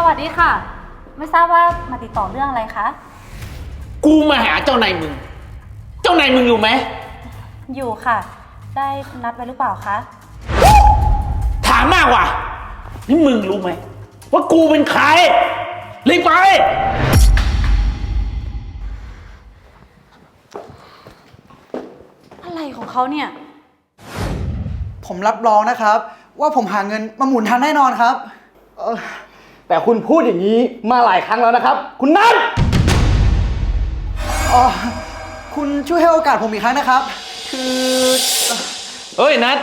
สวัสดีค่ะ ไม่ทราบว่ามาติดต่อเรื่องอะไรคะ กูมาหาเจ้านายมึง เจ้านายมึงอยู่ไหม อยู่ค่ะ ได้นัดไว้หรือเปล่าคะ ถามมากว่ะ นี่มึงรู้ไหม ว่ากูเป็นใครรีบไป อะไรของเขาเนี่ย ผมรับรองนะครับ ว่าผมหาเงินมาหมุนทันแน่นอนครับ เออ แต่คุณพูดอย่างนี้มาหลายครั้งแล้วนะครับ คุณนัทอ๋อคุณช่วยให้โอกาสผมอีกครั้งนะครับ คือเอ้ยนัด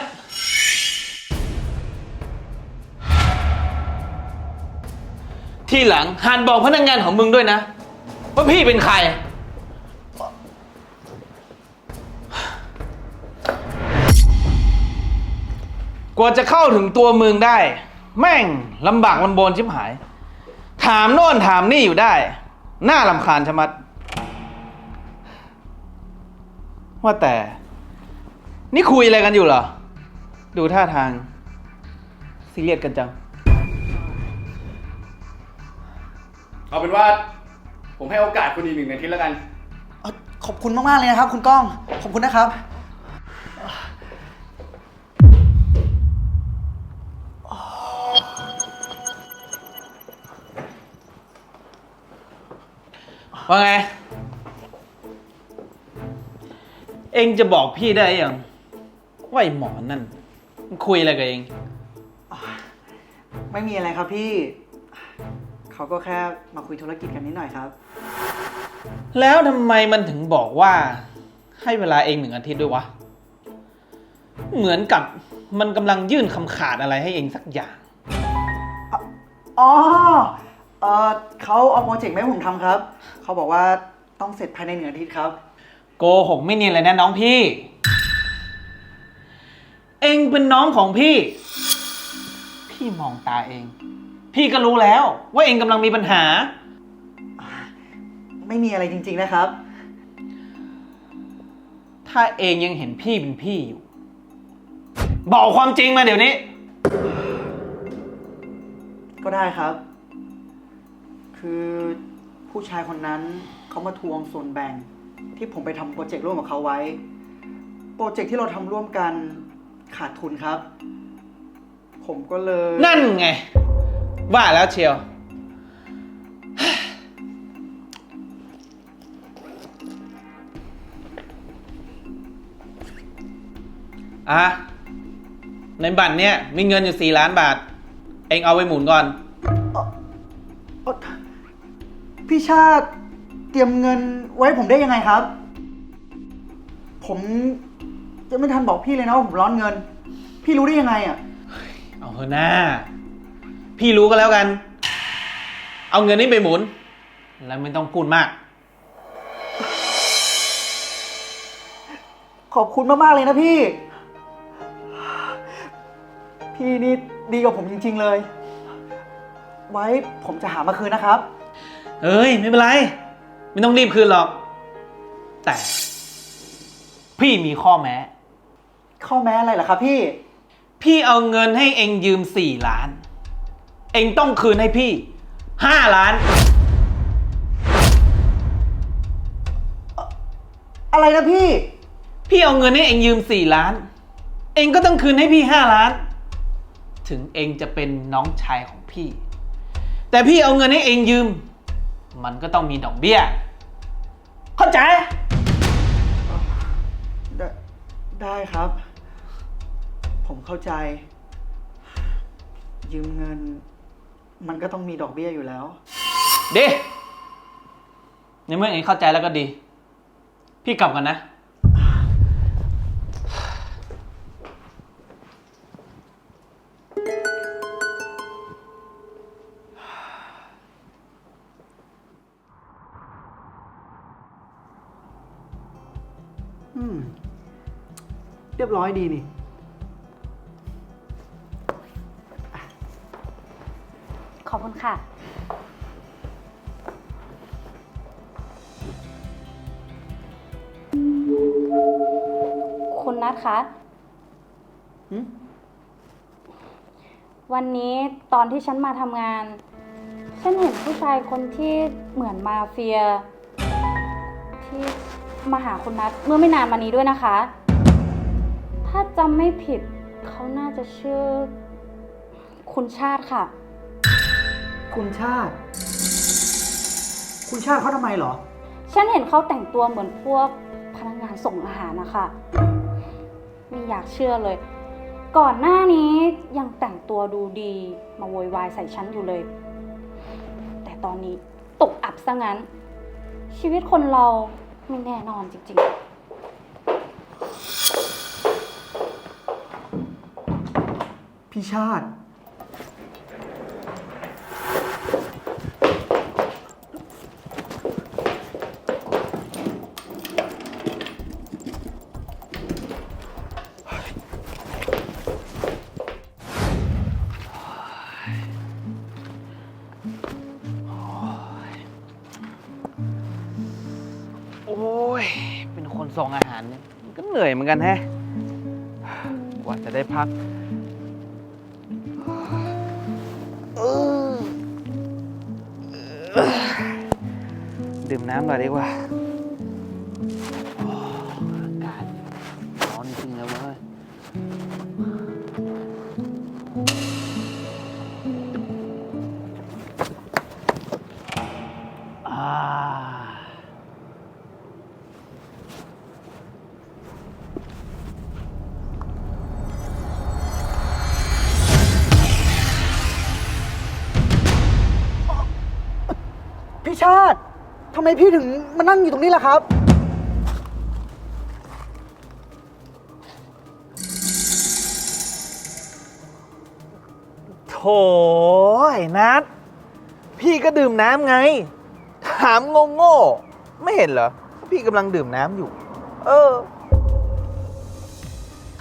ที่หลังหันบอกพนักงานของมึงด้วยนะ ว่าพี่เป็นใคร กว่าจะเข้าถึงตัวมึงได้ แม่งลำบากลำบนชิบหาย ถามโน่นถามนี่อยู่ได้ หน้าลำคาญชะมัด ว่าแต่ นี่คุยอะไรกันอยู่เหรอ ดูท่าทางซีเรียสกันจัง เอาเป็นว่า ผมให้โอกาสคุณอีกหนึ่งนาทีแล้วกัน เอ่อขอบคุณมาก ๆ เลยนะครับ คุณก้อง ขอบคุณนะครับ ว่าไง เองจะบอกพี่ได้ยังว่าไอ้หมอนั่นมันคุยอะไรกับเอง ไม่มีอะไรครับพี่ เขาก็แค่มาคุยธุรกิจกันนิดหน่อยครับ แล้วทำไมมันถึงบอกว่า ให้เวลาเองหนึ่งอาทิตย์ด้วยวะ เหมือนกับมันกำลังยื่นคำขาดอะไรให้เองสักอย่าง อ๋อ เออเขาเอาโปรเจกต์มาให้ผมทำครับ เขาบอกว่าต้องเสร็จภายในหนึ่งอาทิตย์ครับ โกหกไม่เนียนเลยนะน้องพี่ เองเป็นน้องของพี่ พี่มองตาเอง พี่ก็รู้แล้ว ว่าเองกำลังมีปัญหา ไม่มีอะไรจริง ๆนะครับ ถ้าเองยังเห็นพี่เป็นพี่อยู่ บอกความจริงมาเดี๋ยวนี้ ก็ได้ครับ คือผู้ชายคนนั้นเขามาทวงส่วนแบ่ง ที่ผมไปทำโปรเจกต์ร่วมกับเขาไว้ โปรเจกต์ที่เราทำร่วมกันขาดทุนครับ ผมก็เลยนั่นไง ว่าแล้วเชียว อะ ในบัตรเนี้ยมีเงินอยู่สี่ล้านบาท เองเอาไปหมุนก่อน เอ่อ พี่ชาติเตรียมเงินไว้ผมได้ยังไงครับ ผมจะไม่ทันบอกพี่เลยนะว่าผมร้อนเงิน พี่รู้ได้ยังไงอะ เอาเถอะหน้า พี่รู้ก็แล้วกัน เอาเงินนี้ไปหมุน แล้วไม่ต้องพูดมาก ขอบคุณมาก ๆ เลยนะพี่ พี่นี่ดีกับผมจริง ๆ เลย ไว้ผมจะหามาคืนนะครับ เอ้ย ไม่เป็นไร ไม่ต้องรีบคืนหรอก แต่ พี่มีข้อแม้ ข้อแม้อะไรล่ะครับพี่ พี่เอาเงินให้เองยืมสี่ล้าน เองต้องคืนให้พี่ห้าล้าน อะไรนะพี่ พี่เอาเงินให้เองยืมสี่ล้าน เองก็ต้องคืนให้พี่ห้าล้าน ถึงเองจะเป็นน้องชายของพี่ แต่พี่เอาเงินให้เองยืม มันก็ต้องมีดอกเบี้ย เข้าใจ ได้ได้ครับ ผมเข้าใจ ยืมเงิน มันก็ต้องมีดอกเบี้ยอยู่แล้ว ดีในเมื่อเองเข้าใจแล้วก็ดี พี่กลับกันนะ รียบร้อยดีนี่ ขอบคุณค่ะ คุณนัทคะหืมวันนี้ตอนที่ฉันมาทำงานผฉันเห็นผู้ชายคนที่เหมือนมาเฟีย ที่มาหาคุณนัทเมื่อไม่นานมานี้ด้วยนะคะ ถ้าจำไม่ผิดเขาน่าจะชื่อ คุณชาติค่ะ คุณชาติ คุณชาติเขาทำไมเหรอ ฉันเห็นเขาแต่งตัวเหมือนพวกพนักงานส่งอาหารนะคะไม่อยากเชื่อเลย ก่อนหน้านี้ยังแต่งตัวดูดีมาโวยวายใส่ฉันอยู่เลย แต่ตอนนี้ตกอับซะงั้น ชีวิตคนเราไม่แน่นอนจริงๆ พี่ชาติ โอ้ย เป็นคนส่งอาหารเนี่ยมันก็เหนื่อยเหมือนกันแฮะ กว่าจะได้พัก ดื่มน้ำหน่อยดีกว่าโอ้อากาศร้อนจริงเลยเว้ยอ่าพี่ชาติ ทำไมพี่ถึงมานั่งอยู่ตรงนี้ล่ะครับ โถไอ้นัดพี่ก็ดื่มน้ำไง ถามโง่โง่ๆไม่เห็นเหรอพี่กำลังดื่มน้ำอยู่ เออ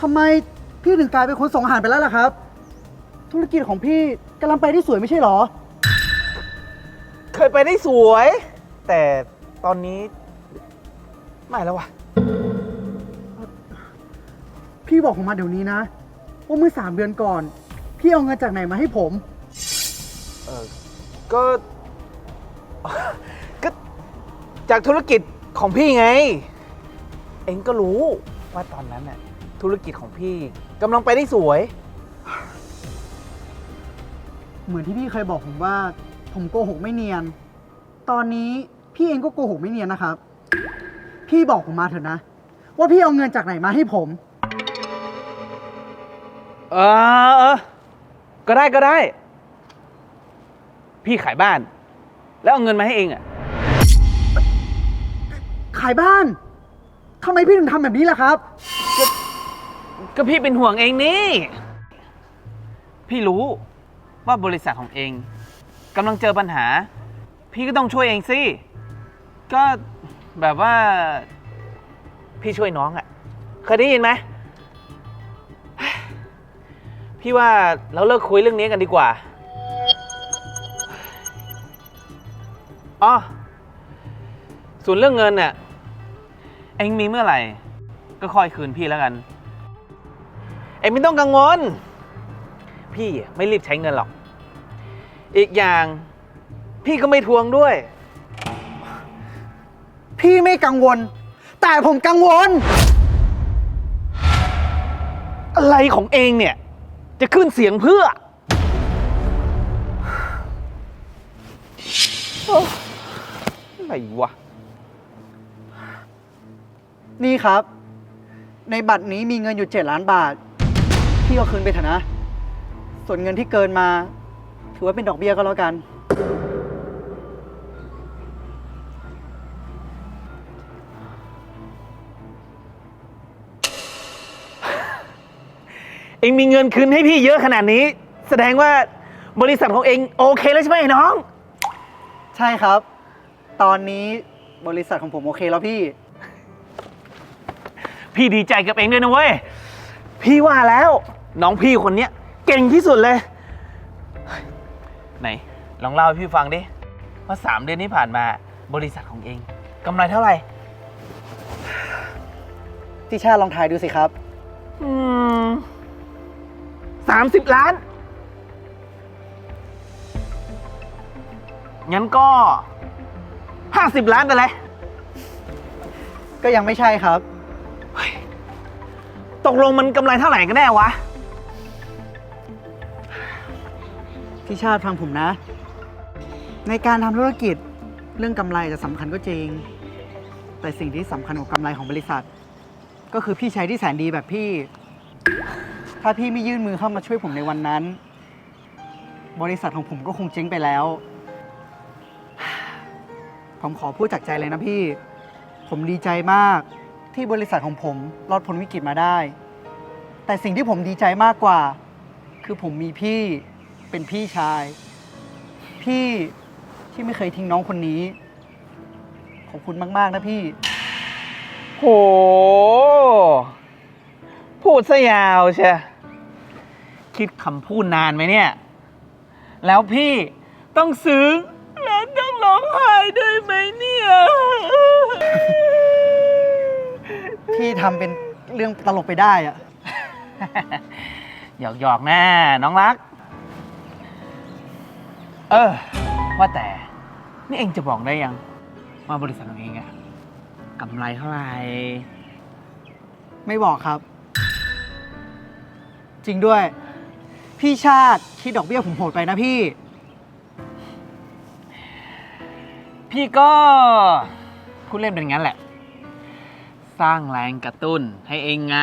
ทำไมพี่ถึงกลายเป็นคนส่งอาหารไปแล้วล่ะครับ ธุรกิจของพี่กำลังไปได้สวยไม่ใช่เหรอ เคยไปได้สวย แต่ตอนนี้ไม่แล้ววะพี่บอกผมมาเดี๋ยวนี้นะ ว่าเมื่อสามเดือนก่อน พี่เอาเงินจากไหนมาให้ผม เออก็ ก็จากธุรกิจของพี่ไง เองก็รู้ว่าตอนนั้นน่ะธุรกิจของพี่กำลังไปได้สวย เหมือนที่พี่เคยบอกผมว่า ผมโกหกไม่เนียน ตอนนี้ พี่เองก็โกหกไม่เนียนนะครับ พี่บอกผมมาเถอะนะ ว่าพี่เอาเงินจากไหนมาให้ผม เออเออ ก็ได้ก็ได้ พี่ขายบ้าน แล้วเอาเงินมาให้เองอะ ขายบ้านทำไมพี่ถึงทำแบบนี้ล่ะครับ ก็พี่เป็นห่วงเองนี่ พี่รู้ว่าบริษัทของเองกำลังเจอปัญหา พี่ก็ต้องช่วยเองสิ ก็แบบว่า พี่ช่วยน้องอะ่ะ เคยได้ยินไหม พี่ว่าเราเลิกคุยเรื่องนี้กันดีกว่า อ๋อ ส่วนเรื่องเงินเนี่ยเองมีเมื่อไหร่ ก็ค่อยคืนพี่แล้วกัน เอ็งไม่ต้องกังวล พี่ไม่รีบใช้เงินหรอก อีกอย่างพี่ก็ไม่ทวงด้วย พี่ไม่กังวล แต่ผมกังวล อะไรของเองเนี่ย จะขึ้นเสียงเพื่อ อะไรวะ นี่ครับ ในบัตรนี้มีเงินอยู่ 7 ล้านบาท พี่ก็คืนไปเถอะนะ ส่วนเงินที่เกินมา ถือว่าเป็นดอกเบี้ยก็แล้วกัน องมีเงินคืนให้พี่เยอะขนาดนี้ แสดงว่าบริษัทของเองโอเคแล้วใช่ไหมไอ้น้อง ใช่ครับ ตอนนี้บริษัทของผมโอเคแล้วพี่ พี่ดีใจกับเองด้วยนะเว้ย พี่ว่าแล้ว น้องพี่คนเนี้ยเก่งที่สุดเลยไหน ลองเล่าให้พี่ฟังดิ ว่าสามเดือนที่ผ่านมาบริษัทของเองกำไรเท่าไหร่ พี่ชาติลองทายดูสิครับ อืม สามสิบล้าน งั้นก็ห้าสิบล้านไปเลยก็ยังไม่ใช่ครับ ตกลงมันกำไรเท่าไหร่กันแน่วะ พี่ชาติฟังผมนะ ในการทำธุรกิจเรื่องกำไรจะสำคัญก็จริง แต่สิ่งที่สำคัญกว่ากำไรของบริษัท ก็คือพี่ชายที่แสนดีแบบพี่ ถ้าพี่ไม่ยื่นมือเข้ามาช่วยผมในวันนั้น บริษัทของผมก็คงเจ๊งไปแล้ว ผมขอพูดจากใจเลยนะพี่ ผมดีใจมากที่บริษัทของผมรอดพ้นวิกฤตมาได้ แต่สิ่งที่ผมดีใจมากกว่า คือผมมีพี่เป็นพี่ชาย พี่ที่ไม่เคยทิ้งน้องคนนี้ ขอบคุณมาก ๆ นะพี่ โห พูดซะยาวเชีย คิดคำพูดนานไหมเนี่ย แล้วพี่ต้องซึ้งและต้องร้องไห้ด้วยไหมเนี่ย พี่ทำเป็นเรื่องตลกไปได้อะหยอกหยอกๆแน่น้องรัก เออ ว่าแต่ นี่เองจะบอกได้ยัง ว่าบริษัทของเองอะกำไรเท่าไหร่ ไม่บอกครับ จริงด้วย พี่ชาติคิดดอกเบี้ยผมโหดไปนะพี่ พี่ก็พูดเล่นเป็นงั้นแหละ สร้างแรงกระตุ้นให้เองไง